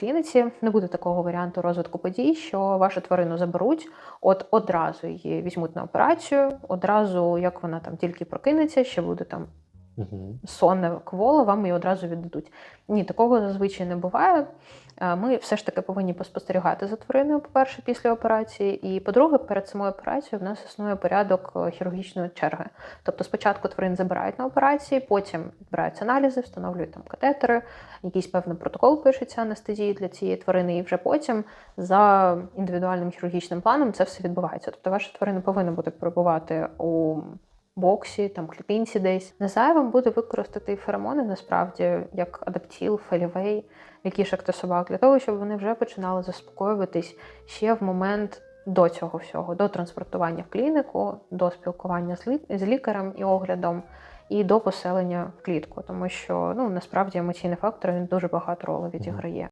клініці. Не буде такого варіанту розвитку подій, що вашу тварину заберуть, от одразу її візьмуть на операцію, одразу, як вона там тільки прокинеться, ще буде там Угу. сонне кволо, вам її одразу віддадуть. Ні, такого зазвичай не буває. Е, Ми все ж таки повинні поспостерігати за твариною, по-перше, після операції. І по-друге, перед самою операцією в нас існує порядок е, хірургічної черги. Тобто спочатку тварин забирають на операції, потім відбираються аналізи, встановлюють там катетери, якийсь певний протокол пишеться анестезії для цієї тварини, і вже потім за індивідуальним хірургічним планом це все відбувається. Тобто ваша тварина повинна бути перебувати у боксі, там клітинці десь. Не зайвим буде використати феромони насправді як адаптіл, фелівей, якішок та собак, для того, щоб вони вже починали заспокоюватись ще в момент до цього всього, до транспортування в клініку, до спілкування з лікарем і оглядом. І до поселення в клітку, тому що ну насправді емоційний фактор він дуже багато ролей відіграє.